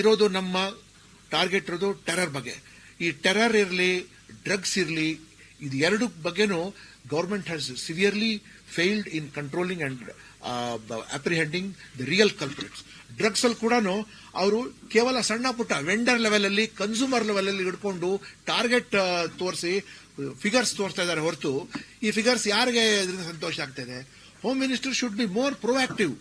ಇರೋದು ನಮ್ಮ ಟಾರ್ಗೆಟ್ ಇರೋದು ಟೆರರ್ ಬಗ್ಗೆ. ಈ ಟೆರರ್ ಇರಲಿ ಡ್ರಗ್ಸ್ ಇರಲಿ, ಇದು ಎರಡು ಬಗ್ಗೆನೂ government has severely failed in controlling and apprehending the real culprits drugs ಅಲ್ಲಿ ಕೂಡ ಅವರು ಕೇವಲ ಸಣ್ಣ ಪುಟ್ಟ ವೆಂಡರ್ ಲೆವೆಲ್ ಅಲ್ಲಿ ಕನ್ಸ್ಯೂಮರ್ ಲೆವೆಲ್ ಅಲ್ಲಿ ಹಿಡ್ಕೊಂಡು ಟಾರ್ಗೆಟ್ ತೋರಿಸಿ ಫಿಗರ್ಸ್ ತೋರಿಸ್ತಾ ಇದ್ದಾರೆ ಹೊರತು. ಈ ಫಿಗರ್ಸ್ ಯಾರಿಗೆ ಸಂತೋಷ ಆಗ್ತಾ home minister should be more proactive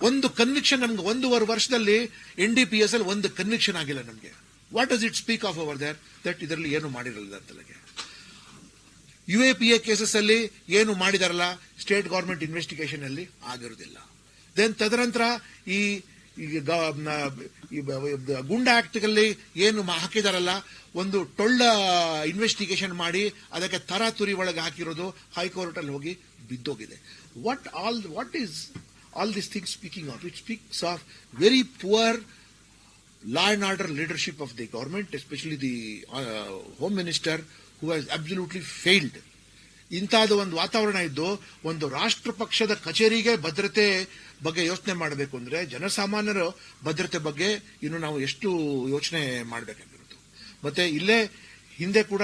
ಒಂದು ಕನ್ವಿಕ್ಷನ್ ನಮ್ಗೆ ಒಂದೂವರೆ ವರ್ಷದಲ್ಲಿ ಎನ್ ಡಿ ಪಿ ಎಸ್ ಅಲ್ಲಿ ಒಂದು ಕನ್ವಿಕ್ಷನ್ ಆಗಿಲ್ಲ ನಮಗೆ. What does it speak of our there that ಇದರಲ್ಲಿ ಏನು ಮಾಡಿರಲಿಲ್ಲ ಅಂತಲಗೆ U A P A cases ಅಲ್ಲಿ ಏನು ಮಾಡಿದಾರಲ್ಲ? ಸ್ಟೇಟ್ ಗೌರ್ಮೆಂಟ್ ಇನ್ವೆಸ್ಟಿಗೇಷನ್ ಅಲ್ಲಿ ಆಗಿರೋದಿಲ್ಲ ದೆನ್ ತದನಂತರ ಈ ಗುಂಡ ಗ- ಈ ಬ- ಬ- ಗುಂಡಾ ಆಕ್ಟ್ ಅಲ್ಲಿ ಏನು ಹಾಕಿದಾರಲ್ಲ? ಒಂದು ಟೊಳ್ಳ ಇನ್ವೆಸ್ಟಿಗೇಷನ್ ಮಾಡಿ ಅದಕ್ಕೆ ತರಾತುರಿ ಒಳಗೆ ಹಾಕಿರೋದು ಹೈಕೋರ್ಟ್ ಅಲ್ಲಿ ಹೋಗಿ ಬಿದ್ದೋಗಿದೆ. What all what is all this thing speaking of. It speaks of very poor law and order leadership of the government, especially the uh, home minister, who has absolutely failed. ಇಂಥದ್ದು ಒಂದು ವಾತಾವರಣ ಇದ್ದು ಒಂದು ರಾಷ್ಟ್ರ ಪಕ್ಷದ ಕಚೇರಿಗೆ ಭದ್ರತೆ ಬಗ್ಗೆ ಯೋಚನೆ ಮಾಡಬೇಕು ಅಂದರೆ ಜನಸಾಮಾನ್ಯರ ಭದ್ರತೆ ಬಗ್ಗೆ ಇನ್ನು ನಾವು ಎಷ್ಟು ಯೋಚನೆ ಮಾಡಬೇಕಾಗಿರುತ್ತೆ ಮತ್ತೆ ಇಲ್ಲೇ ಹಿಂದೆ ಕೂಡ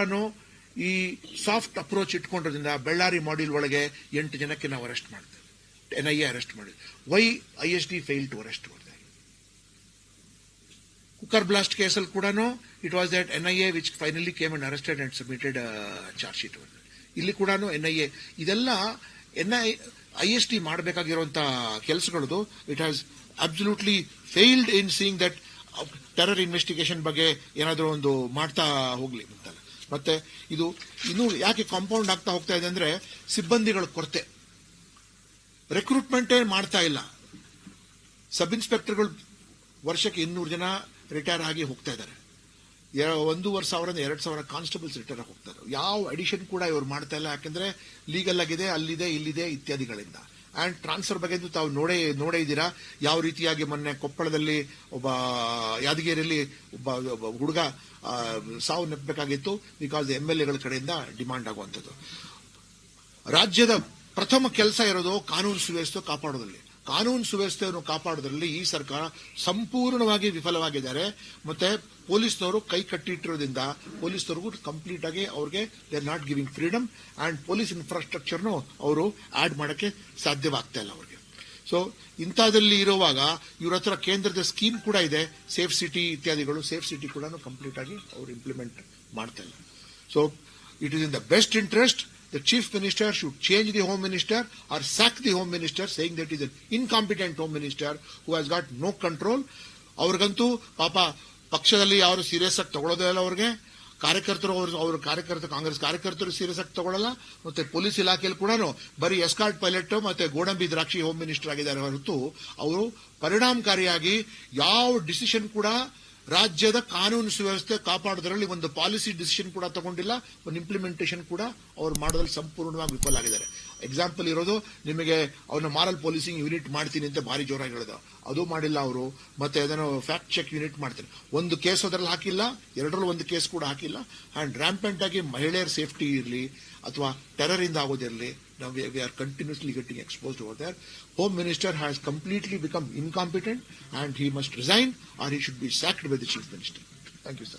ಈ ಸಾಫ್ಟ್ ಅಪ್ರೋಚ್ ಇಟ್ಕೊಂಡಿರೋದ್ರಿಂದ ಬೆಳ್ಳಾರಿ ಮಾಡ್ಯೂಲ್ ಒಳಗೆ ಎಂಟು ಜನಕ್ಕೆ ನಾವು ಅರೆಸ್ಟ್ ಮಾಡ್ತೇವೆ ಎನ್ ಐ ಎ ಅರೆಸ್ಟ್ ಮಾಡಿದೆ why I S D fail to arrest ಮಾಡಿದೆ ಕುಕ್ಕರ್ ಬ್ಲಾಸ್ಟ್ ಕೇಸಲ್ಲಿ ಕೂಡ it was that N I A which finally came and arrested and submitted charge sheet ಇಲ್ಲಿ ಕೂಡ ಎನ್ ಐ ಎ ಇದೆಲ್ಲ N I I S T ಮಾಡಬೇಕಾಗಿರುವಂತಹ ಕೆಲಸಗಳದು it has absolutely failed in seeing that terror investigation ಬಗ್ಗೆ ಏನಾದರೂ ಒಂದು ಮಾಡ್ತಾ ಹೋಗ್ಲಿ ಅಂತಲ್ಲ. ಮತ್ತೆ ಇದು ಇನ್ನೂ ಯಾಕೆ ಕಾಂಪೌಂಡ್ ಆಗ್ತಾ ಹೋಗ್ತಾ ಇದೆ ಅಂದ್ರೆ ಸಿಬ್ಬಂದಿಗಳ ಕೊರತೆ. ರೆಕ್ರೂಟ್ಮೆಂಟೇ ಮಾಡ್ತಾ ಇಲ್ಲ. ಸಬ್ ಇನ್ಸ್ಪೆಕ್ಟರ್ಗಳು ವರ್ಷಕ್ಕೆ ಇನ್ನೂರು ಜನ ರಿಟೈರ್ ಆಗಿ ಹೋಗ್ತಾ ಇದ್ದಾರೆ. ಒಂದೂವರೆ ಸಾವಿರದ ಎರಡು ಸಾವಿರ ಕಾನ್ಸ್ಟೇಬಲ್ಸ್ ರಿಟೈರ್ ಆಗಿ ಹೋಗ್ತಾರೆ ಯಾವ ಅಡಿಷನ್ ಕೂಡ ಇವರು ಮಾಡ್ತಾ ಇಲ್ಲ. ಯಾಕಂದ್ರೆ ಲೀಗಲ್ ಆಗಿದೆ, ಅಲ್ಲಿದೆ, ಇಲ್ಲಿದೆ ಇತ್ಯಾದಿಗಳಿಂದ. ಆ್ಯಂಡ್ ಟ್ರಾನ್ಸ್ಫರ್ ಬಗ್ಗೆ ತಾವು ನೋಡೇ ನೋಡೇ ಇದ್ದೀರಾ? ಯಾವ ರೀತಿಯಾಗಿ ಮೊನ್ನೆ ಕೊಪ್ಪಳದಲ್ಲಿ ಒಬ್ಬ, ಯಾದಗಿರಿಯಲ್ಲಿ ಒಬ್ಬ ಹುಡುಗ ಸಾವು ನೆಪ್ಪಬೇಕಾಗಿತ್ತು ಬಿಕಾಸ್ ಎಂ ಎಲ್ ಎಗಳ ಕಡೆಯಿಂದ ಡಿಮಾಂಡ್ ಆಗುವಂಥದ್ದು. ರಾಜ್ಯದ ಪ್ರಥಮ ಕೆಲಸ ಇರೋದು ಕಾನೂನು ಸುವ್ಯವಸ್ಥೆ ಕಾಪಾಡೋದ್ರಲ್ಲಿ. ಕಾನೂನು ಸುವ್ಯವಸ್ಥೆಯನ್ನು ಕಾಪಾಡೋದ್ರಲ್ಲಿ ಈ ಸರ್ಕಾರ ಸಂಪೂರ್ಣವಾಗಿ ವಿಫಲವಾಗಿದ್ದಾರೆ. ಮತ್ತೆ ಪೊಲೀಸ್ನವರು ಕೈ ಕಟ್ಟಿಟ್ಟಿರೋದ್ರಿಂದ ಪೊಲೀಸ್ನವ್ರಿಗೂ ಕಂಪ್ಲೀಟ್ ಆಗಿ ಅವ್ರಿಗೆ they are not giving freedom and police ಇನ್ಫ್ರಾಸ್ಟ್ರಕ್ಚರ್ನು ಅವರು ಆಡ್ ಮಾಡೋಕ್ಕೆ ಸಾಧ್ಯವಾಗ್ತಾ ಇಲ್ಲ ಅವ್ರಿಗೆ. ಸೊ ಇಂಥದ್ರಲ್ಲಿ ಇರುವಾಗ ಇವ್ರ ಹತ್ರ ಕೇಂದ್ರದ ಸ್ಕೀಮ್ ಕೂಡ ಇದೆ. ಸೇಫ್ ಸಿಟಿ ಇತ್ಯಾದಿಗಳು ಸೇಫ್ ಸಿಟಿ ಕೂಡ ಕಂಪ್ಲೀಟ್ ಆಗಿ ಅವರು ಇಂಪ್ಲಿಮೆಂಟ್ ಮಾಡ್ತಾ ಇಲ್ಲ. So it is in the best interest the chief minister should change the home minister or sack the home minister that he is an incompetent home minister who has got no control ಅವ್ರಿಗಂತೂ ಪಾಪ ಪಕ್ಷದಲ್ಲಿ ಯಾರು serious ಆಗಿ ತಗೊಳ್ಳೋದೇ ಇಲ್ಲ ಅವ್ರಿಗೆ. ಕಾರ್ಯಕರ್ತರು ಅವರು, ಅವ್ರ ಕಾರ್ಯಕರ್ತರು ಕಾಂಗ್ರೆಸ್ ಕಾರ್ಯಕರ್ತರು ಸೀರಿಯಸ್ ಆಗಿ ತಗೊಳ್ಳಲ್ಲ. ಮತ್ತೆ ಪೊಲೀಸ್ ಇಲಾಖೆಯಲ್ಲಿ ಕೂಡ ಬರೀ ಎಸ್ಕಾರ್ಟ್ ಪೈಲಟ್ ಮತ್ತೆ ಗೋಡಂಬಿ ದ್ರಾಕ್ಷಿ ಹೋಮ್ ಮಿನಿಸ್ಟರ್ ಆಗಿದ್ದಾರೆ ಹೊರತು ಅವರು ಪರಿಣಾಮಕಾರಿಯಾಗಿ ಯಾವ ಡಿಸಿಷನ್ ಕೂಡ ರಾಜ್ಯದ ಕಾನೂನು ಸುವ್ಯವಸ್ಥೆ ಕಾಪಾಡೋದ್ರಲ್ಲಿ ಒಂದು ಪಾಲಿಸಿ ಡಿಸಿಷನ್ ಕೂಡ ತಗೊಂಡಿಲ್ಲ, ಒಂದು ಇಂಪ್ಲಿಮೆಂಟೇಷನ್ ಕೂಡ ಅವ್ರು ಮಾಡೋದ್ರಲ್ಲಿ ಸಂಪೂರ್ಣವಾಗಿ ವಿಫಲ ಆಗಿದ್ದಾರೆ. ಎಕ್ಸಾಂಪಲ್ ಇರೋದು, ನಿಮಗೆ ಅವನ ಮಾರಲ್ ಪೊಲೀಸಿಂಗ್ ಯೂನಿಟ್ ಮಾಡ್ತೀನಿ ಅಂತ ಭಾರಿ ಜೋರಾಗಿ ಹೇಳಿದ ಅದು ಮಾಡಿಲ್ಲ ಅವರು, ಮತ್ತೆ ಅದನ್ನು ಫ್ಯಾಕ್ಟ್ ಚೆಕ್ ಯೂನಿಟ್ ಮಾಡ್ತಾರೆ. ಒಂದು ಕೇಸ್ ಅದರಲ್ಲಿ ಹಾಕಿಲ್ಲ, ಎರಡರಲ್ಲಿ ಒಂದು ಕೇಸ್ ಕೂಡ ಹಾಕಿಲ್ಲ. ಅಂಡ್ ರ್ಯಾಂಪೆಂಟ್ ಆಗಿ ಮಹಿಳೆಯರ ಸೇಫ್ಟಿ ಇರಲಿ, ಅಥವಾ ಟೆರರಿಂದ ಇಂದ Now we, we are continuously getting exposed over there. Home Minister has completely become incompetent and he must resign or he should be sacked by the Chief Minister. Thank you, sir.